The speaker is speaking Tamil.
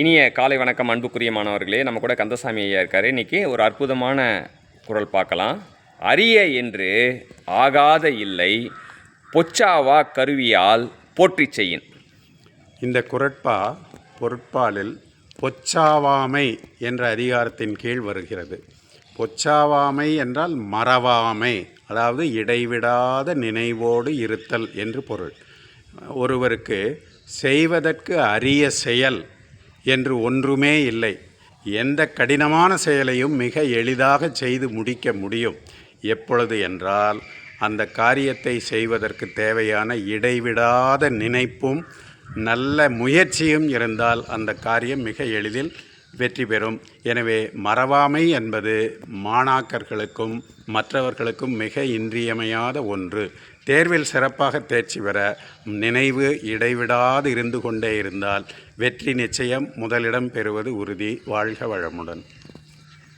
இனிய காலை வணக்கம் அன்புக்குரிய மாணவர்களே. நம்ம கூட கந்தசாமி ஐயா இருக்கார். இன்றைக்கி ஒரு அற்புதமான குரல் பார்க்கலாம். அரிய என்று ஆகாத இல்லை பொச்சாவா கருவியால் போற்றிச் செய்யின். இந்த குரட்பா பொருட்பாலில் பொச்சாவாமை என்ற அதிகாரத்தின் கீழ் வருகிறது. பொச்சாவாமை என்றால் மறவாமை அதாவது இடைவிடாத நினைவோடு இருத்தல் என்று பொருள். ஒருவருக்கு செய்வதற்கு அரிய செயல் என்று ஒன்றுமே இல்லை. எந்த கடினமான செயலையும் மிக எளிதாக செய்து முடிக்க முடியும். எப்பொழுது என்றால் அந்த காரியத்தை செய்வதற்கு தேவையான இடைவிடாத நினைப்பும் நல்ல முயற்சியும் இருந்தால் அந்த காரியம் மிக எளிதில் வெற்றி பெறும். எனவே மறவாமை என்பது மாணாக்கர்களுக்கும் மற்றவர்களுக்கும் மிக இன்றியமையாத ஒன்று. தேர்வில் சிறப்பாக தேர்ச்சி பெற நினைவு இடைவிடாது இருந்து கொண்டே இருந்தால் வெற்றி நிச்சயம் முதலிடம் பெறுவது உறுதி. வாழ்க வளமுடன்.